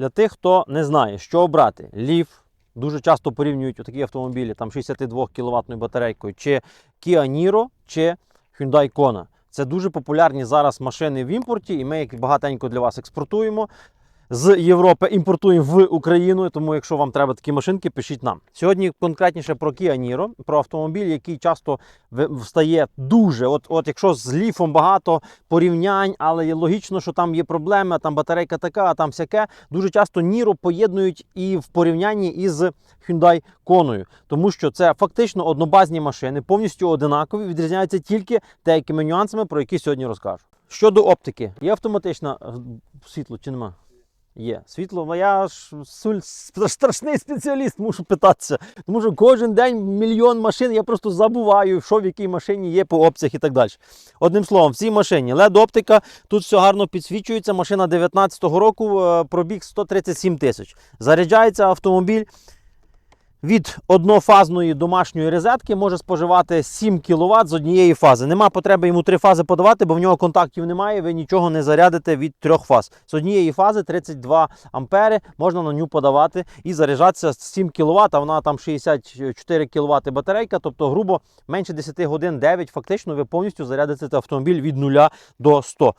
Для тих, хто не знає, що обрати: Leaf, дуже часто порівнюють такі автомобілі там 62 кВт батарейкою, чи Kia Niro, чи Hyundai Kona. Це дуже популярні зараз машини в імпорті, і ми їх багатенько для вас експортуємо. З Європи імпортуємо в Україну, тому якщо вам треба такі машинки, пишіть нам. Сьогодні конкретніше про Kia Niro, про автомобіль, який часто встає дуже. От, от якщо з ліфом багато порівнянь, але є логічно, що там є проблеми, там батарейка така, а там всяке. Дуже часто Niro поєднують і в порівнянні із Hyundai Kona, тому що це фактично однобазні машини, повністю одинакові, відрізняються тільки деякими нюансами, про які сьогодні розкажу. Щодо оптики, є автоматична е, світло чи нема? Є світло, але я ж суль страшний спеціаліст, мушу питатися. Тому що кожен день мільйон машин, я просто забуваю, що в якій машині є по опціях і так далі. Одним словом, в цій машині LED-оптика, тут все гарно підсвічується. Машина 19-го року, е, пробіг 137 тисяч. Заряджається автомобіль від однофазної домашньої розетки може споживати 7 кВт з однієї фази. Нема потреби йому три фази подавати, бо в нього контактів немає. Ви нічого не зарядите від трьох фаз. З однієї фази 32 ампери можна на нього подавати і заряджатися з 7 кВт, а вона там 64 кВт батарейка, тобто, грубо менше 10 годин, 9 фактично ви повністю зарядите автомобіль від 0 до 100.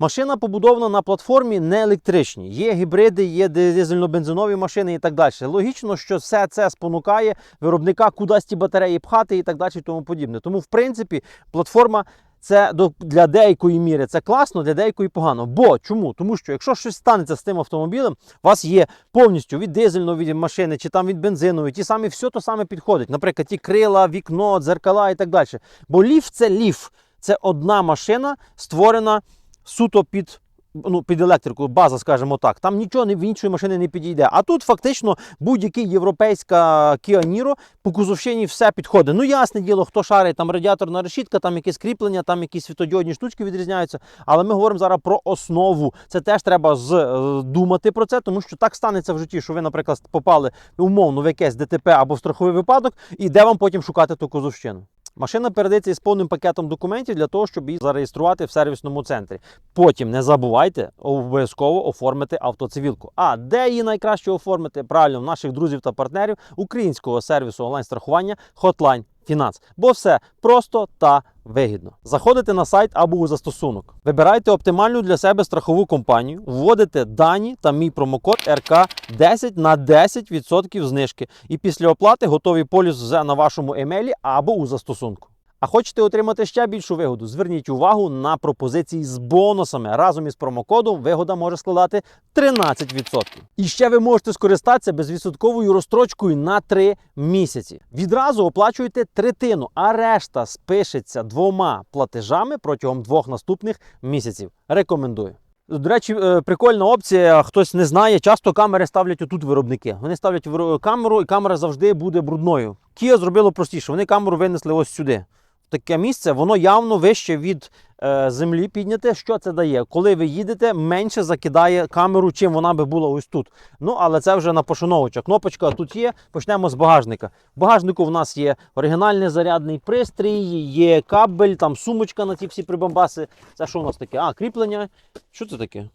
Машина побудована на платформі не електричній. Є гібриди, є дизельно-бензинові машини і так далі. Логічно, що все це спонукає виробника кудись ті батареї пхати і так далі, і тому подібне. Тому, в принципі, платформа. Це до- для деякої міри це класно, для деякої погано. Бо чому? Тому що якщо щось станеться з тим автомобілем, у вас є повністю від дизельної машини чи там від бензинової, ті самі все то саме підходить. Наприклад, ті крила, вікно, дзеркала і так далі. Бо ліф це ліф. Це одна машина, створена суто під. Ну, під електрику, база, скажімо так, там нічого в іншої машини не підійде. А тут фактично будь-який європейська Kia Niro по кузовщині все підходить. Ну, ясне діло, хто шарить, там радіаторна решітка, там якесь кріплення, там якісь світодіодні штучки відрізняються. Але ми говоримо зараз про основу. Це теж треба з, е, думати про це, тому що так станеться в житті, що ви, наприклад, попали умовно в якесь ДТП або в страховий випадок, і де вам потім шукати ту кузовщину. Машина передається із повним пакетом документів для того, щоб її зареєструвати в сервісному центрі. Потім не забувайте обов'язково оформити автоцивілку. А де її найкраще оформити? Правильно, в наших друзів та партнерів українського сервісу онлайн-страхування Hotline Finance. Бо все просто та вигідно. Заходите на сайт або у застосунок. Вибирайте оптимальну для себе страхову компанію, вводите дані та мій промокод РК 10 на 10% знижки. І після оплати готовий поліс вже на вашому емейлі або у застосунку. А хочете отримати ще більшу вигоду? Зверніть увагу на пропозиції з бонусами. Разом із промокодом вигода може складати 13%. І ще ви можете скористатися безвідсотковою розстрочкою на 3 місяці. Відразу оплачуєте третину, а решта спишеться двома платежами протягом двох наступних місяців. Рекомендую. До речі, е, прикольна опція. Хтось не знає, часто камери ставлять отут виробники. Вони ставлять камеру, і камера завжди буде брудною. Kia зробило простіше. Вони камеру винесли ось сюди. Таке місце, воно явно вище від е, землі підняте. Що це дає? Коли ви їдете, менше закидає камеру, чим вона би була ось тут. Ну, але це вже на пошановича. Кнопочка тут є. Почнемо з багажника. В багажнику в нас є оригінальний зарядний пристрій, є кабель, там сумочка на ті всі прибамбаси. Це що у нас таке? А, кріплення. Що це таке?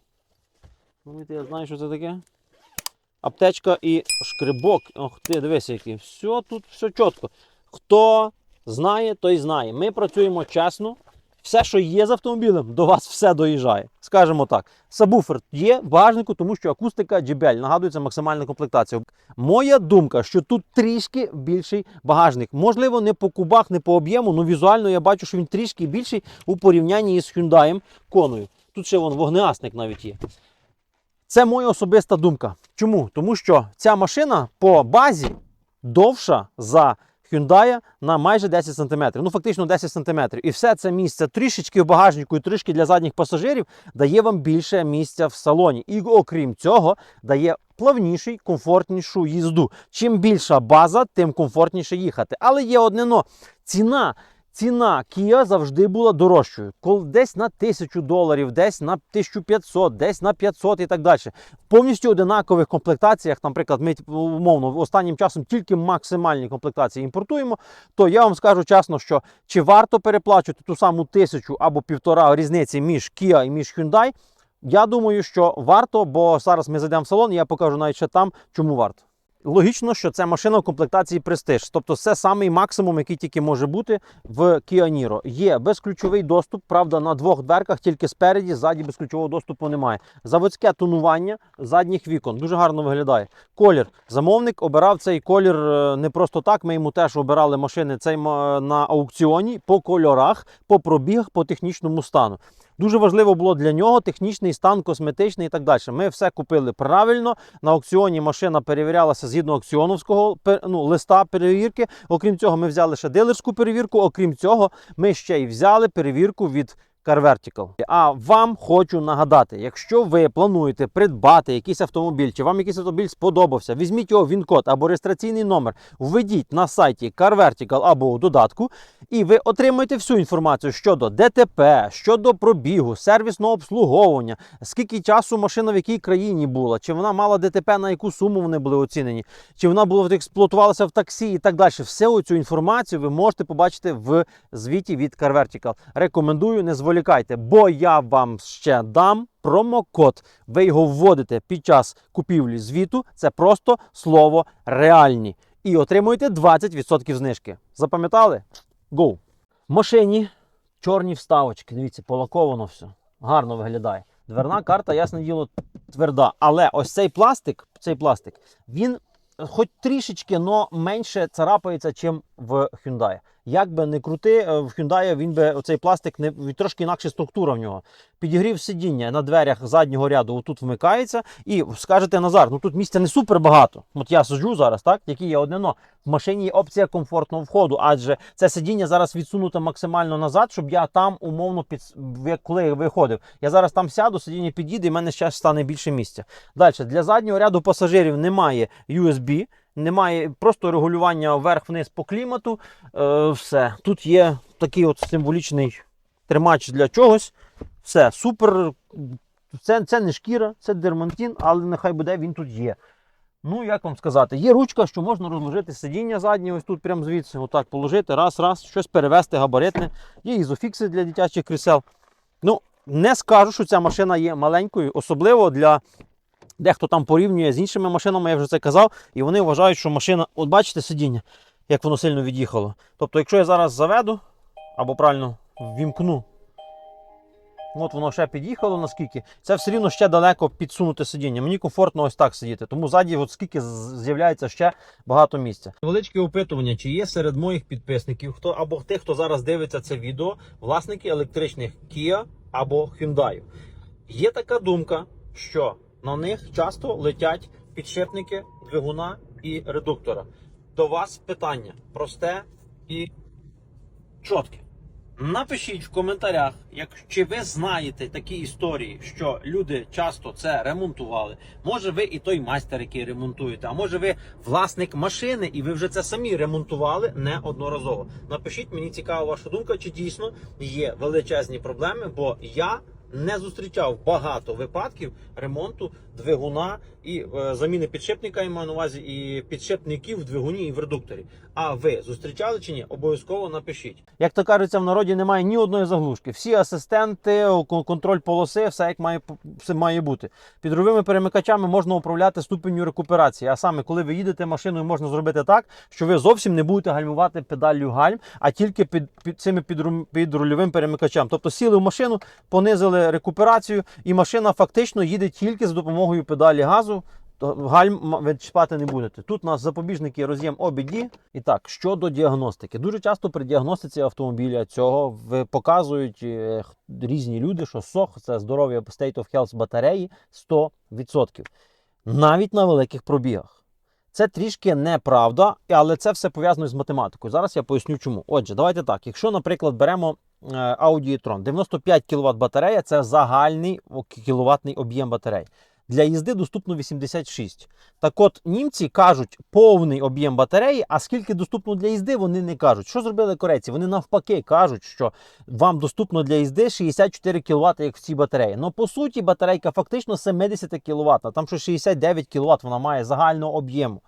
Я знаю, що це таке. Аптечка і шкрибок. Ох ти, дивися, який. Все тут, все чітко. Хто знає, той знає. Ми працюємо чесно. Все, що є з автомобілем, до вас все доїжджає. Скажемо так. Сабвуфер є в багажнику, тому що акустика JBL, нагадується максимальна комплектація. Моя думка, що тут трішки більший багажник. Можливо, не по кубах, не по об'єму, але візуально я бачу, що він трішки більший у порівнянні із Hyundai Коною. Тут ще вон вогнеасник навіть є. Це моя особиста думка. Чому? Тому що ця машина по базі довша за Hyundai на майже 10 см. Ну, фактично 10 см. І все це місце трішечки в багажнику і трішки для задніх пасажирів дає вам більше місця в салоні. І окрім цього, дає плавніший, комфортнішу їзду. Чим більша база, тим комфортніше їхати. Але є одне но. Ціна. Ціна Kia завжди була дорожчою. Десь на 1000 доларів, десь на 1500, десь на 500 і так далі. В повністю одинакових комплектаціях, наприклад, ми умовно останнім часом тільки максимальні комплектації імпортуємо, то я вам скажу чесно, що чи варто переплачувати ту саму тисячу або півтора різниці між Kia і між Hyundai, Я думаю, що варто, бо зараз ми зайдемо в салон, і я покажу навіть ще там, чому варто. Логічно, що це машина в комплектації Prestige, тобто це самий максимум, який тільки може бути в Kia Niro. Є безключовий доступ, правда, на двох дверках, тільки спереді, ззаді безключового доступу немає. Заводське тонування задніх вікон дуже гарно виглядає. Колір. Замовник обирав цей колір е, не просто так. Ми йому теж обирали машини цей на аукціоні по кольорах, по пробігах, по технічному стану. Дуже важливо було для нього технічний стан, косметичний і так далі. Ми все купили правильно. На аукціоні машина перевірялася згідно аукціоновського ну, листа перевірки. Окрім цього, ми взяли ще дилерську перевірку. Окрім цього, ми ще й взяли перевірку від Car. А вам хочу нагадати, якщо ви плануєте придбати якийсь автомобіль, чи вам якийсь автомобіль сподобався, візьміть його він-код або реєстраційний номер, введіть на сайті Car Vertical або у додатку, і ви отримаєте всю інформацію щодо ДТП, щодо пробігу, сервісного обслуговування, скільки часу машина в якій країні була, чи вона мала ДТП, на яку суму вони були оцінені, чи вона була експлуатувалася в таксі і так далі. Всю цю інформацію ви можете побачити в звіті від Car Vertical. Рекомендую, не зволікайте, бо я вам ще дам промокод. Ви його вводите під час купівлі звіту. Це просто слово реальні. І отримуєте 20% знижки. Запам'ятали? Go! В машині чорні вставочки. Дивіться, полаковано все. Гарно виглядає. Дверна карта, ясне діло, тверда. Але ось цей пластик, цей пластик, він хоч трішечки, но менше царапається, чим в Hyundai. Як би не крути, е, в Hyundai він би оцей пластик не трошки інакша структура в нього. Підігрів сидіння на дверях заднього ряду отут вмикається, і скажете Назар, ну тут місця не супер багато. От я сиджу зараз, так, які є одне но. В машині є опція комфортного входу, адже це сидіння зараз відсунуте максимально назад, щоб я там умовно під коли виходив. Я зараз там сяду, сидіння підійде, і в мене ще стане більше місця. Далі для заднього ряду пасажирів немає USB. Немає просто регулювання вверх-вниз по клімату. Е, все. Тут є такий от символічний тримач для чогось. Все, супер. Це, це не шкіра, це дермантин, але нехай буде він тут є. Ну, як вам сказати, є ручка, що можна розложити сидіння заднє, ось тут прямо звідси, отак положити, раз, раз, щось перевести габаритне. Є ізофікси для дитячих крісел. Ну, не скажу, що ця машина є маленькою, особливо для дехто там порівнює з іншими машинами, я вже це казав, і вони вважають, що машина, от бачите сидіння, як воно сильно від'їхало. Тобто, якщо я зараз заведу, або правильно ввімкну, от воно ще під'їхало наскільки, це все рівно ще далеко підсунути сидіння. Мені комфортно ось так сидіти. Тому ззаді, от скільки з'являється ще багато місця. Невеличке опитування, чи є серед моїх підписників, хто або тих, хто зараз дивиться це відео, власники електричних Kia або Hyundai. Є така думка, що на них часто летять підшипники двигуна і редуктора. До вас питання просте і чітке. Напишіть в коментарях, як чи ви знаєте такі історії, що люди часто це ремонтували. Може, ви і той майстер, який ремонтуєте, а може ви власник машини, і ви вже це самі ремонтували неодноразово. Напишіть, мені цікава ваша думка, чи дійсно є величезні проблеми, бо я не зустрічав багато випадків ремонту двигуна і е, заміни підшипника, я маю на увазі, і підшипників двигуні і в редукторі. А ви зустрічали чи ні? Обов'язково напишіть. Як то кажеться, в народі немає ні одної заглушки. Всі асистенти, кон- контроль полоси, все як має все має бути. Підровими перемикачами можна управляти ступенню рекуперації. А саме, коли ви їдете машиною, можна зробити так, що ви зовсім не будете гальмувати педаллю гальм, а тільки під, під цими підру- підрульовим перемикачем. Тобто сіли в машину, понизили рекуперацію, і машина фактично їде тільки з допомогою педалі газу. То гальм відчіпати не будете. Тут у нас запобіжники роз'єм OBD. І так, щодо діагностики. Дуже часто при діагностиці автомобіля цього показують е, різні люди, що СОХ це здоров'я State of Health батареї 100%. Навіть на великих пробігах. Це трішки неправда, але це все пов'язано з математикою. Зараз я поясню чому. Отже, давайте так. Якщо, наприклад, беремо е, Audi e-tron, 95 кВт батарея це загальний кіловатний об'єм батарей. Для їзди доступно 86. Так от німці кажуть повний об'єм батареї, а скільки доступно для їзди, вони не кажуть. Що зробили корейці? Вони навпаки кажуть, що вам доступно для їзди 64 кВт, як в цій батареї. Ну по суті, батарейка фактично 70 кВт. Там що 69 кВт вона має загального об'єму.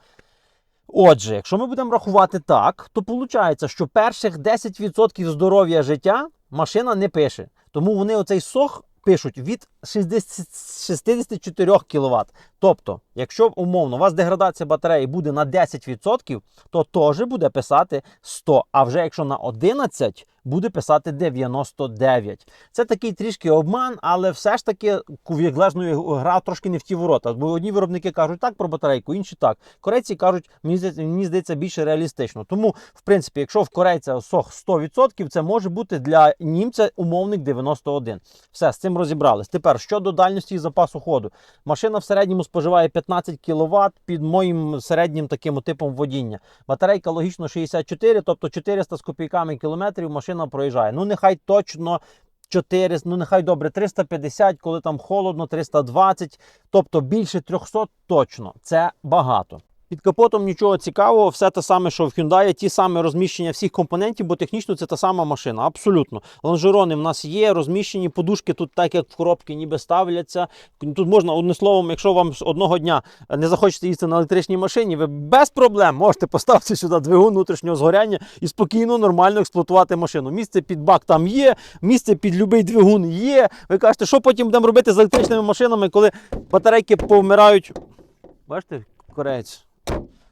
Отже, якщо ми будемо рахувати так, то виходить, що перших 10% здоров'я життя машина не пише. Тому вони оцей сох пишуть від 60, 64 кВт. Тобто, якщо умовно у вас деградація батареї буде на 10%, то теж буде писати 100. А вже якщо на 11, буде писати 99. Це такий трішки обман, але все ж таки кув'яглежною гра трошки не в ті ворота. Бо одні виробники кажуть так про батарейку, інші так. Корейці кажуть, мені здається більше реалістично. Тому, в принципі, якщо в корейця сох 100%, це може бути для німця умовник 91. Все, з цим розібрались. Тепер щодо дальності і запасу ходу. Машина в середньому споживає 15 кВт під моїм середнім таким типом водіння. Батарейка логічно 64, тобто 400 з копійками кілометрів машина проїжджає. Ну, нехай точно 400, ну нехай добре, 350, коли там холодно, 320, тобто більше 300 точно. Це багато. Під капотом нічого цікавого, все те саме, що в Hyundai, ті саме розміщення всіх компонентів, бо технічно це та сама машина. Абсолютно. Лонжерони в нас є, розміщені, подушки тут, так як в коробки, ніби ставляться. Тут можна, одним словом, якщо вам одного дня не захочете їсти на електричній машині, ви без проблем можете поставити сюди двигун внутрішнього згоряння і спокійно, нормально експлуатувати машину. Місце під бак там є, місце під будь-який двигун є. Ви кажете, що потім будемо робити з електричними машинами, коли батарейки повмирають. Бачите, корець.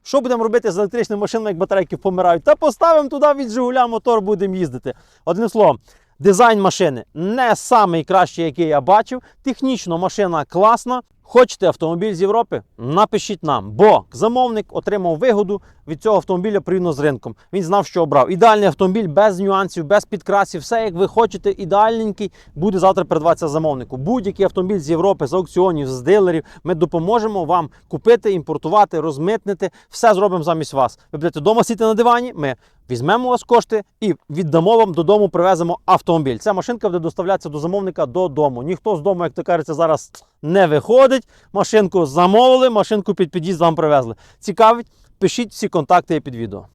Що будемо робити з електричними машинами, як батарейки помирають? Та поставимо туди від Жигуля мотор, будемо їздити. Одним словом, дизайн машини не найкращий, який я бачив. Технічно машина класна. Хочете автомобіль з Європи? Напишіть нам, бо замовник отримав вигоду від цього автомобіля порівняно з ринком. Він знав, що обрав. Ідеальний автомобіль без нюансів, без підкрасів, все як ви хочете, ідеальненький, буде завтра передаватися замовнику. Будь-який автомобіль з Європи, з аукціонів, з дилерів. Ми допоможемо вам купити, імпортувати, розмитнити. Все зробимо замість вас. Ви будете вдома сидіти на дивані. Ми візьмемо у вас кошти і віддамо вам додому, привеземо автомобіль. Ця машинка буде доставлятися до замовника додому. Ніхто з дому, як то кажеться, зараз не виходить. Машинку замовили, машинку під під'їзд вам привезли. Цікавить? Пишіть всі контакти під відео.